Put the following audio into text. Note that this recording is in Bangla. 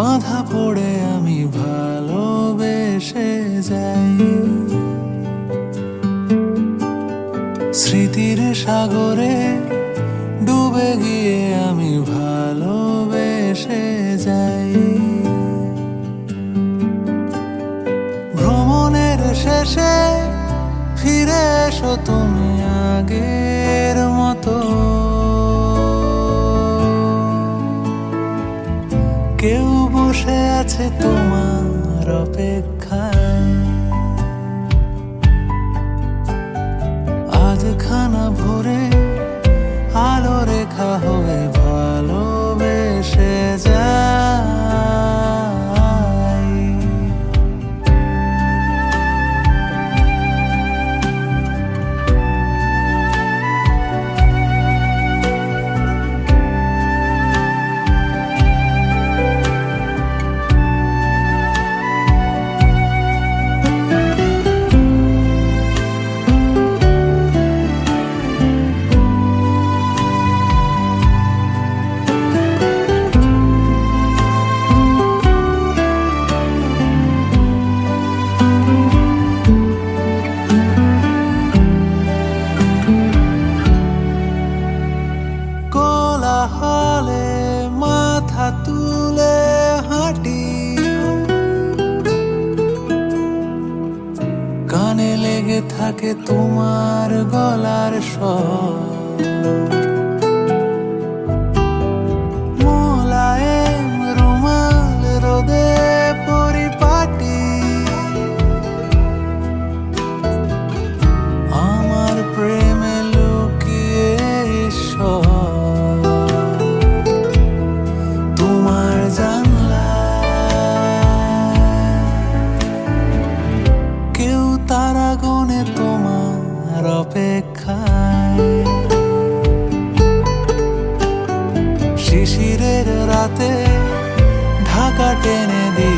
বাধা পড়ে আমি ভালোবেসে যাই। স্মৃতির সাগরে ডুবে গিয়ে আমি ভালোবেসে যাই। ভ্রমণের শেষে ফিরে এসো তুমি আগের মতো। te toman. কোলাহলে মাথা তুলে হাঁটি কানে লেগে থাকে তোমার গলার স্বর। শিশিরের রাতে ঢাকা টেনে দি